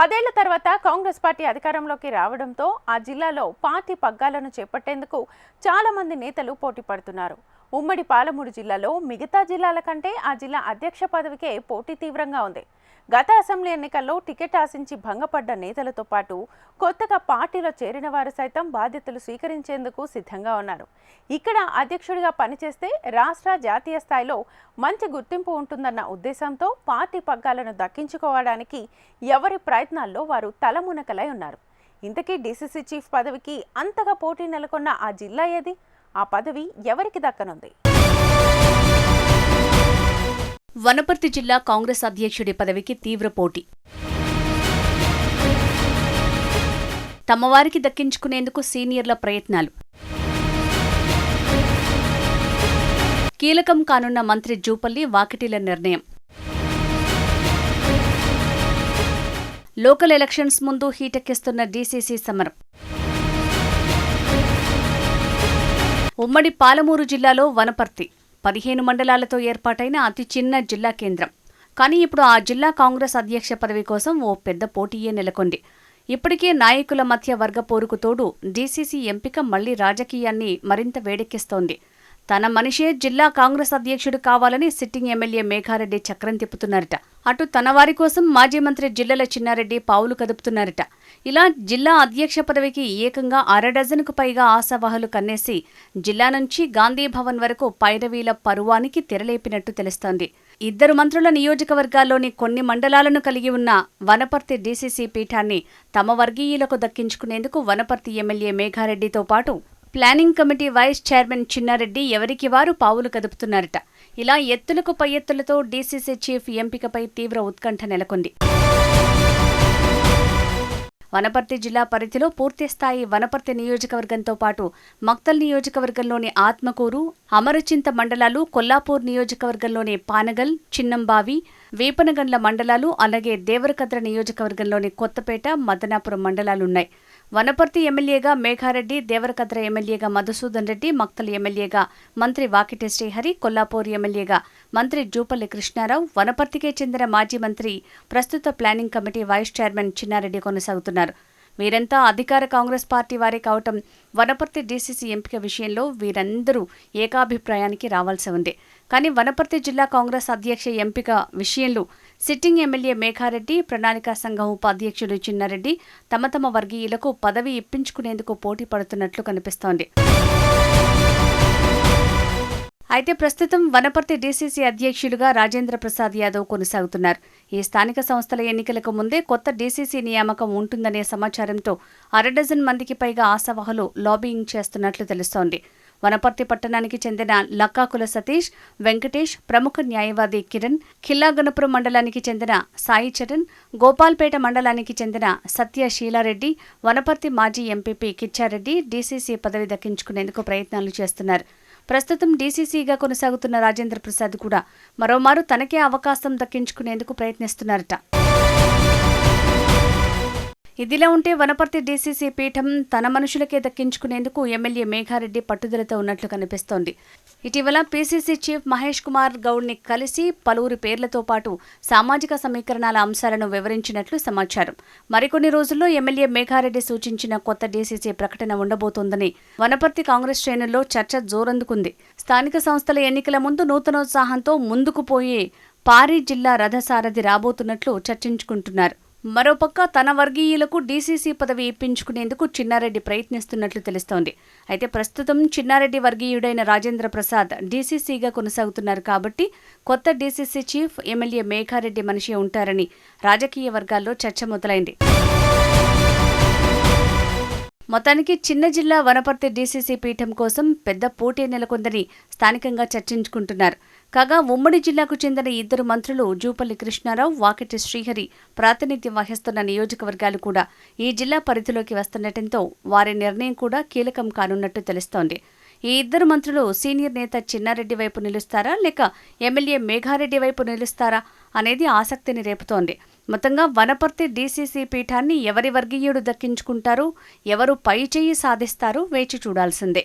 పదేళ్ళ తర్వాత కాంగ్రెస్ పార్టీ అధికారంలోకి రావడంతో ఆ జిల్లాలో పార్టీ పగ్గాలను చేపట్టేందుకు చాలామంది నేతలు పోటీ పడుతున్నారు. ఉమ్మడి పాలమూరు జిల్లాలో మిగతా జిల్లాల కంటే ఆ జిల్లా అధ్యక్ష పదవికే పోటీ తీవ్రంగా ఉంది. గత అసెంబ్లీ ఎన్నికల్లో టికెట్ ఆశించి భంగపడ్డ నేతలతో పాటు కొత్తగా పార్టీలో చేరిన వారు సైతం బాధ్యతలు స్వీకరించేందుకు సిద్ధంగా ఉన్నారు. ఇక్కడ అధ్యక్షుడిగా పనిచేస్తే రాష్ట్ర జాతీయ స్థాయిలో మంచి గుర్తింపు ఉంటుందన్న ఉద్దేశంతో పార్టీ పగ్గాలను దక్కించుకోవడానికి ఎవరి ప్రయత్నాల్లో వారు తలమునకలై ఉన్నారు. ఇంతకీ డీసీసీ చీఫ్ పదవికి అంతగా పోటీ నెలకొన్న ఆ జిల్లా ఏది? ఆ పదవి ఎవరికి దక్కనుంది? వనపర్తి జిల్లా కాంగ్రెస్ అధ్యక్షుడి పదవికి తీవ్ర పోటీ. తమవారికి దక్కించుకునేందుకు సీనియర్ల ప్రయత్నాలు. కీలకం కానున్న మంత్రి జూపల్లి వాకిటీల నిర్ణయం. లోకల్ ఎలక్షన్స్ ముందు హీటెక్కిస్తున్న డీసీసీ సమరం. ఉమ్మడి పాలమూరు జిల్లాలో వనపర్తి. పదిహేను మండలాలతో ఏర్పాటైన అతి చిన్న జిల్లా కేంద్రం. కానీ ఇప్పుడు ఆ జిల్లా కాంగ్రెస్ అధ్యక్ష పదవి కోసం ఓ పెద్ద పోటీయే నెలకొంది. ఇప్పటికే నాయకుల మధ్య వర్గ పోరుకు తోడు డీసీసీ ఎంపిక మళ్ళీ రాజకీయాన్ని మరింత వేడెక్కిస్తోంది. తన మనిషే జిల్లా కాంగ్రెస్ అధ్యక్షుడు కావాలని సిట్టింగ్ ఎమ్మెల్యే మేఘారెడ్డి చక్రం తిప్పుతున్నారట. అటు తన వారి కోసం మాజీ మంత్రి జిల్లల చిన్నారెడ్డి పావులు కదుపుతున్నారట. ఇలా జిల్లా అధ్యక్ష పదవికి ఏకంగా అర డజనుకు పైగా ఆశావాహులు కన్నేసి జిల్లా నుంచి గాంధీ భవన్ వరకు పైరవీల పరువానికి తెరలేపినట్టు తెలుస్తోంది. ఇద్దరు మంత్రుల నియోజకవర్గాల్లోని కొన్ని మండలాలను కలిగి ఉన్న వనపర్తి డీసీసీ పీఠాన్ని తమ వర్గీయులకు దక్కించుకునేందుకు వనపర్తి ఎమ్మెల్యే మేఘారెడ్డితో పాటు planning committee vice chairman Chinnareddy ఎవరికి వారు పావులు కదుపుతున్నారట. ఇలా ఎత్తులకు పై ఎత్తులతో డీసీసీ చీఫ్ ఎంపికపై తీవ్ర ఉత్కంఠ నెలకొంది. వనపర్తి జిల్లా పరిధిలో పూర్తిస్థాయి వనపర్తి నియోజకవర్గంతో పాటు మక్తల్ నియోజకవర్గంలోని ఆత్మకూరు అమరచింత మండలాలు కొల్లాపూర్ నియోజకవర్గంలోని పానగల్ చిన్నంబావి వేపనగండ్ల మండలాలు అలాగే దేవరకద్ర నియోజకవర్గంలోని కొత్తపేట మదనాపురం మండలాలున్నాయి. వనపర్తి ఎమ్మెల్యేగా మేఘారెడ్డి దేవరకద్ర ఎమ్మెల్యేగా మధుసూదన్ రెడ్డి మక్తల్ ఎమ్మెల్యేగా మంత్రి వాకిటి శ్రీహరి కొల్లాపూర్ ఎమ్మెల్యేగా మంత్రి జూపల్లి కృష్ణారావు వనపర్తికే చెందిన మాజీ మంత్రి ప్రస్తుత planning committee vice chairman Chinnareddy కొనసాగుతున్నారు. వీరంతా అధికార కాంగ్రెస్ పార్టీ వారే కావటం వనపర్తి డీసీసీ ఎంపిక విషయంలో వీరందరూ ఏకాభిప్రాయానికి రావాల్సి ఉంది. కానీ వనపర్తి జిల్లా కాంగ్రెస్ అధ్యక్ష ఎంపిక విషయంలో సిట్టింగ్ ఎమ్మెల్యే మేఘారెడ్డి ప్రణాళికా సంఘం ఉపాధ్యక్షుడు చిన్నారెడ్డి తమ తమ వర్గీయులకు పదవి ఇప్పించుకునేందుకు పోటీ పడుతున్నట్లు కనిపిస్తోంది. అయితే ప్రస్తుతం వనపర్తి డీసీసీ అధ్యక్షులుగా రాజేంద్ర ప్రసాద్ యాదవ్ కొనసాగుతున్నారు. ఈ స్థానిక సంస్థల ఎన్నికలకు ముందే కొత్త డీసీసీ నియామకం ఉంటుందనే సమాచారంతో అరడజన్ మందికి పైగా ఆశావహులు లాబీయింగ్ చేస్తున్నట్లు తెలుస్తోంది. వనపర్తి పట్టణానికి చెందిన లక్కాకుల సతీష్ వెంకటేష్ ప్రముఖ న్యాయవాది కిరణ్ ఖిల్లాగనపురం మండలానికి చెందిన సాయి చరణ్ గోపాల్పేట మండలానికి చెందిన సత్య శీలారెడ్డి వనపర్తి మాజీ ఎంపీపీ కిచ్చారెడ్డి డీసీసీ పదవి దక్కించుకునేందుకు ప్రయత్నాలు చేస్తున్నారు. ప్రస్తుతం డీసీసీగా కొనసాగుతున్న రాజేంద్ర ప్రసాద్ కూడా మరోమారు తనకే అవకాశం దక్కించుకునేందుకు ప్రయత్నిస్తున్నారట. ఇదిలా ఉంటే వనపర్తి డీసీసీ పీఠం తన మనుషులకే దక్కించుకునేందుకు ఎమ్మెల్యే మేఘారెడ్డి పట్టుదలతో ఉన్నట్లు కనిపిస్తోంది. ఇటీవల పీసీసీ చీఫ్ మహేష్ కుమార్ గౌడ్ని కలిసి పలువురి పేర్లతో పాటు సామాజిక సమీకరణాల అంశాలను వివరించినట్లు సమాచారం. మరికొన్ని రోజుల్లో ఎమ్మెల్యే మేఘారెడ్డి సూచించిన కొత్త డీసీసీ ప్రకటన ఉండబోతోందని వనపర్తి కాంగ్రెస్ శ్రేణుల్లో చర్చ జోరందుకుంది. స్థానిక సంస్థల ఎన్నికల ముందు నూతనోత్సాహంతో ముందుకు పోయే పారి జిల్లా రథసారథి రాబోతున్నట్లు చర్చించుకుంటున్నారు. మరోపక్క తన వర్గీయులకు డీసీసీ పదవి ఇప్పించుకునేందుకు చిన్నారెడ్డి ప్రయత్నిస్తున్నట్లు తెలుస్తోంది. అయితే ప్రస్తుతం చిన్నారెడ్డి వర్గీయుడైన రాజేంద్ర ప్రసాద్ డీసీసీగా కొనసాగుతున్నారు కాబట్టి కొత్త డీసీసీ చీఫ్ ఎమ్మెల్యే మేఘారెడ్డి మనిషి ఉంటారని రాజకీయ వర్గాల్లో చర్చ మొదలైంది. మొత్తానికి చిన్న జిల్లా వనపర్తి డీసీసీ పీఠం కోసం పెద్ద పోటీ నెలకొందని స్థానికంగా చర్చించుకుంటున్నారు. కాగా ఉమ్మడి జిల్లాకు చెందిన ఇద్దరు మంత్రులు జూపల్లి కృష్ణారావు వాకిటి శ్రీహరి ప్రాతినిధ్యం వహిస్తున్న నియోజకవర్గాలు కూడా ఈ జిల్లా పరిధిలోకి వస్తుండటంతో వారి నిర్ణయం కూడా కీలకం కానున్నట్టు తెలుస్తోంది. ఈ ఇద్దరు మంత్రులు సీనియర్ నేత చిన్నారెడ్డి వైపు నిలుస్తారా లేక ఎమ్మెల్యే మేఘారెడ్డి వైపు నిలుస్తారా అనేది ఆసక్తిని రేపుతోంది. మొత్తంగా వనపర్తి డీసీసీ పీఠాన్ని ఎవరి వర్గీయుడు దక్కించుకుంటారు ఎవరు పై చేయి సాధిస్తారు వేచి చూడాల్సిందే.